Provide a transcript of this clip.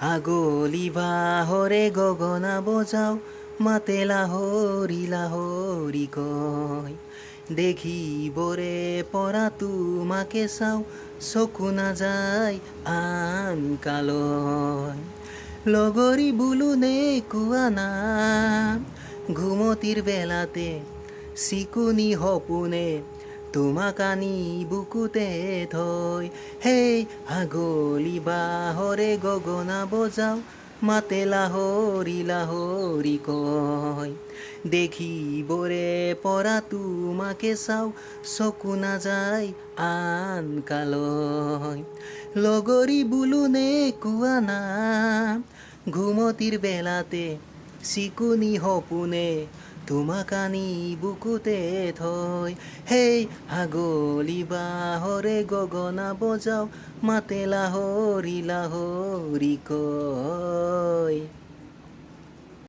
আগলি বাহরে গগনা বজাও, মাতে লাহরি লাহরি কয় দেখিবরে পরা তোমাকে চাও, চকু নাযায় আন কালয় লগৰী বুলুনে কোৱা নাম, ঘুমতিৰ বেলাতে চিকুনি সপোনে তোমাক আনি বুকুতে থৈ সেই আগলি বাহৰে গগনা বজাও, মাতে লাহৰি লাহৰি কয় দেখিবৰে পৰা তোমাকে চাও চকু নাযায় আন কালয় লগৰী বুলুনে কোৱা না, ঘুমতিৰ বেলাতে চিকুনি সপোনে তোমাক আনি বুকুতে থৈ হেই হাগলি বাহৰে গগনা বজাও মাতে লাহৰি লাহৰি কয়